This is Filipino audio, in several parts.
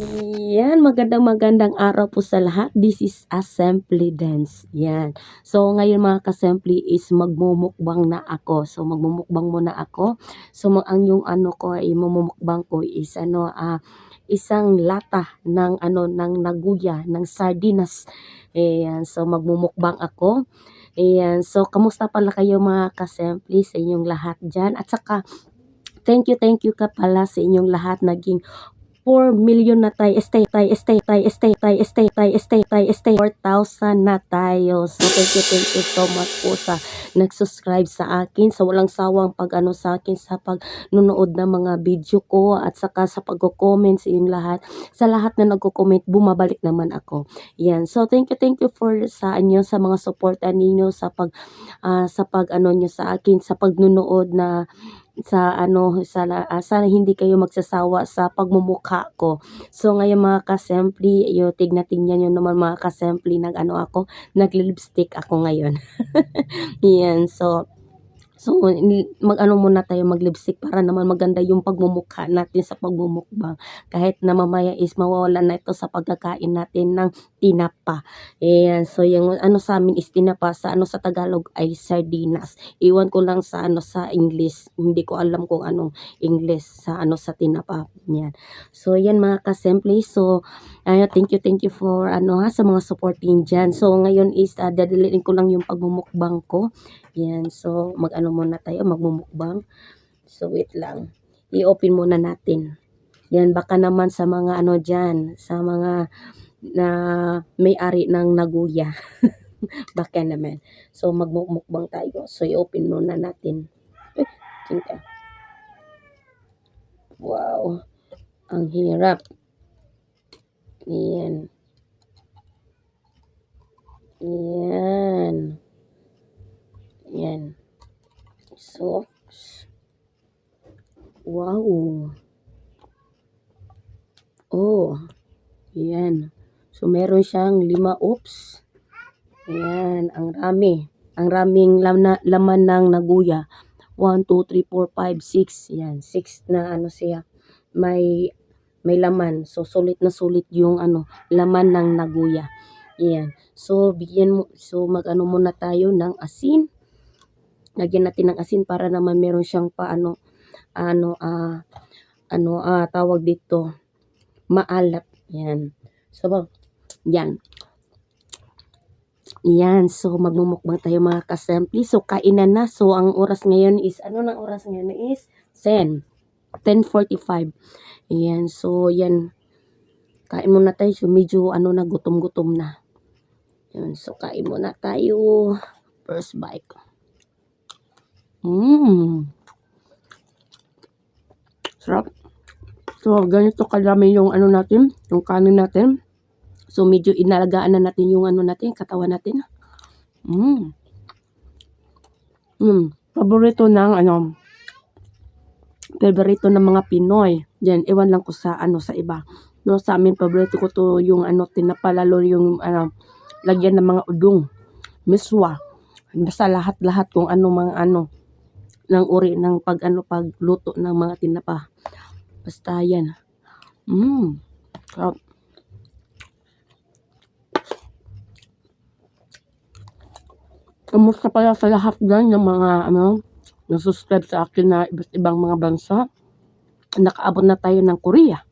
Yan, magandang magandang araw po sa lahat. This is Assembly Dance. Yan. So, ngayon mga kasempli is magmumukbang na ako. So, magmumukbang muna ako. So, ang yung ano ko ay mamumukbang ko is ano, ah, isang lata ng ano, ng naguya, ng sardinas. Ayan. So, magmumukbang ako. Ayan. So, kamusta pala kayo mga kasempli sa inyong lahat dyan? At saka, thank you, thank you ka pala sa inyong lahat. Naging 4 million na tayo, stay, tayo, stay, tayo, stay, tayo, stay, tayo, stay, tayo, stay, 4,000 na tayo. So, thank you, thank you so much po sa nag-subscribe sa akin, sa walang sawang pag ano sa akin, sa pagnunood ng mga video ko, at saka sa pag-comment sa inyong lahat. Sa lahat na nagko-comment, bumabalik naman ako. Yan. So, thank you, thank you for sa inyo, sa mga suporta ninyo, sa pag, ah, sa pag ano nyo sa akin, sa pagnunood na sa ano sa uh, sana hindi kayo magsasawa sa pagmumukha ko. So ngayon mga kasempli, yo tignatin niyo naman mga kasempli nag ano ako, nagli-lipstick ako ngayon. Yan. So So, mag-ano muna tayo mag-lipstick para naman maganda yung pagmumukha natin sa pagmumukbang. Kahit na mamaya is mawawala na ito sa pagkakain natin ng tinapa. Ayan, so yung ano sa amin is tinapa, sa ano sa Tagalog ay sardinas. Iwan ko lang sa ano sa English. Hindi ko alam kung anong English sa ano sa tinapa. Yan. So, yan mga kasemple. So, uh, thank you, thank you for ano ha, sa mga supporting dyan. So, ngayon is uh, dadaliin ko lang yung pagmumukbang ko. Yan. So, mag-ano muna tayo, magmumukbang. So, wait lang. I-open muna natin. Yan, baka naman sa mga ano dyan, sa mga na may-ari ng naguya. baka naman. So, magmumukbang tayo. So, i-open muna natin. Eh. Wow. Ang hirap. Yan. Yan. Yan. Socks. Wow. Oh. Yan. So, meron siyang lima. Oops. Yan. Ang rami. Ang raming lam laman ng naguya. 1, 2, 3, 4, 5, 6. Yan. 6 na ano siya. May may laman. So, sulit na sulit yung ano, laman ng naguya. Yan. So, bigyan mo, so mag-ano muna tayo ng asin. Lagyan natin ng asin para naman meron siyang paano ano ah ano ah tawag dito maalat. Yan. So yan. Yan. So magmumukbang tayo mga kasempli. So kainan na. So ang oras ngayon is ano nang oras ngayon is 10. 10:45. Yan. So yan. Kain muna tayo. So medyo ano na gutom-gutom na. Yan. So kain muna tayo. First bite. Mmm. Sarap. So, ganito kadami yung ano natin, yung kanin natin. So, medyo inalagaan na natin yung ano natin, katawan natin. Mmm. Mmm. Paborito ng ano, paborito ng mga Pinoy. Yan, ewan lang ko sa ano sa iba. No, sa amin paborito ko to yung ano tinapalalo yung ano lagyan ng mga udong, miswa. Basta lahat-lahat kung ano mga ano ng uri ng pag ano pagluto ng mga tinapa. Basta yan. Mmm. Sarap. Kamusta pala sa lahat dyan ng mga ano, nag-subscribe sa akin na iba't ibang mga bansa. Nakaabot na tayo ng Korea,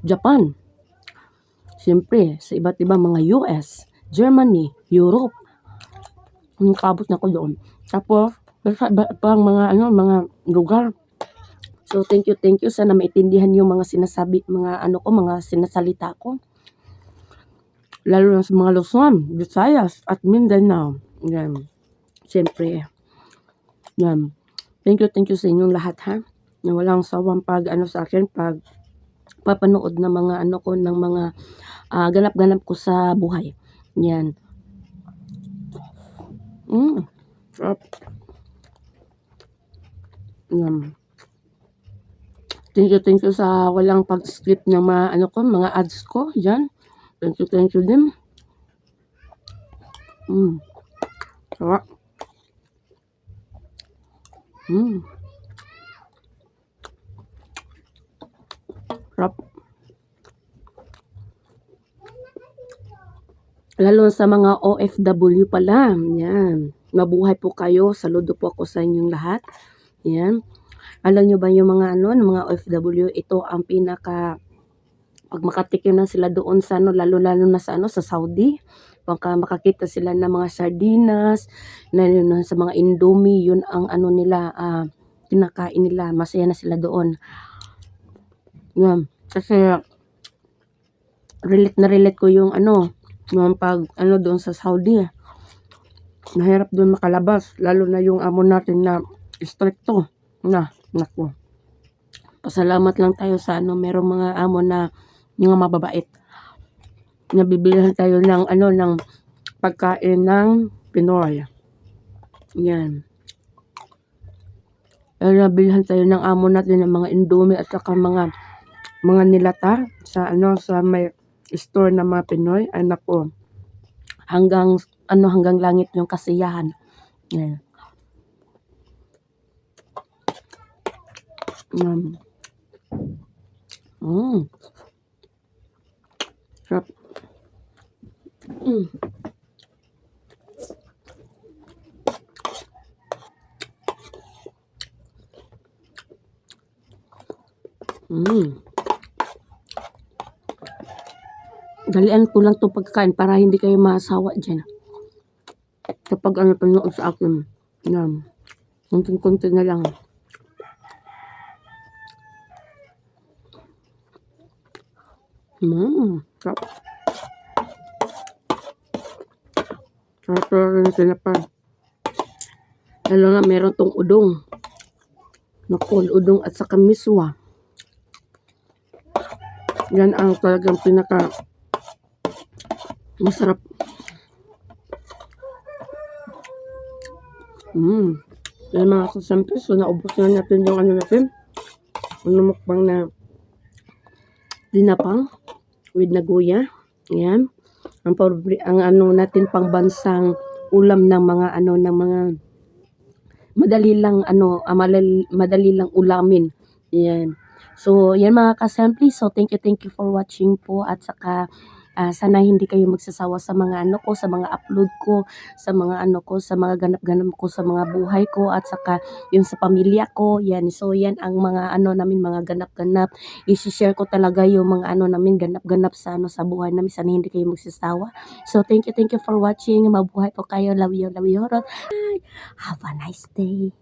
Japan, siyempre sa iba't ibang mga US, Germany, Europe. Nakaabot na ko doon. Tapos, Basta ba, pang mga ano, mga lugar. So thank you, thank you. Sana maintindihan yung mga sinasabi, mga ano ko, mga sinasalita ko. Lalo na sa mga Luzon, Visayas, at Mindanao. Yan. Siyempre. Yan. Thank you, thank you sa inyong lahat ha. Na walang sawang pag ano sa akin, pag papanood ng mga ano ko, ng mga uh, ganap-ganap ko sa buhay. Yan. Mm. Sarap. Yum. Thank you, thank you sa walang pag-skip ng mga, ano ko, mga ads ko. Yan. Thank you, thank you din. Mm. Sarap. Mm. Sarap. Lalo sa mga OFW pala. Yan. Mabuhay po kayo. Saludo po ako sa inyong lahat. Yan. Alam nyo ba yung mga ano, mga OFW, ito ang pinaka pag makatikim na sila doon sa ano, lalo-lalo na sa ano, sa Saudi, pagka makakita sila ng mga sardinas, na, na sa mga indomie, yun ang ano nila, ah, kinakain nila, masaya na sila doon. Yan. Kasi, relate na relate ko yung ano, yung pag ano doon sa Saudi. Mahirap doon makalabas, lalo na yung amo natin na stricto. Na, nako. Pasalamat lang tayo sa ano, merong mga amo na mga mababait. Nabibilihan tayo ng ano ng pagkain ng Pinoy. Yan. Kaya nabilhan tayo ng amo natin ng mga indomie at saka mga mga nilata sa ano sa may store ng mga Pinoy ay nako hanggang ano hanggang langit yung kasiyahan. Yan. Mm. Mm. Sarap. Mm. Mm. Dalian ko lang to pagkain para hindi kayo masawa dyan. Kapag ano panood sa akin. Yan. Kunting-kunti na lang. Mmm. Sarap. Sarap talaga ng tinapay. Lalo na meron tong udong. Nakol, udong at saka miswa. Yan ang talagang pinaka masarap. Mmm. Yan mga kasampi. So, naubos na natin yung ano natin. Ano mukbang na dinapang with naguya. Yan. Ang, ang ano natin pangbansang ulam ng mga ano ng mga madali lang ano ah, malal- madali lang ulamin. Yan. So, yan mga kasampli. So, thank you, thank you for watching po. At saka, ah, sana hindi kayo magsasawa sa mga ano ko, sa mga upload ko, sa mga ano ko, sa mga ganap-ganap ko, sa mga buhay ko, at saka yung sa pamilya ko. Yan. So, yan ang mga ano namin, mga ganap-ganap. I-share ko talaga yung mga ano namin, ganap-ganap sa ano sa buhay namin. Sana hindi kayo magsasawa. So, thank you, thank you for watching. Mabuhay po kayo. Love you, love you. Have a nice day.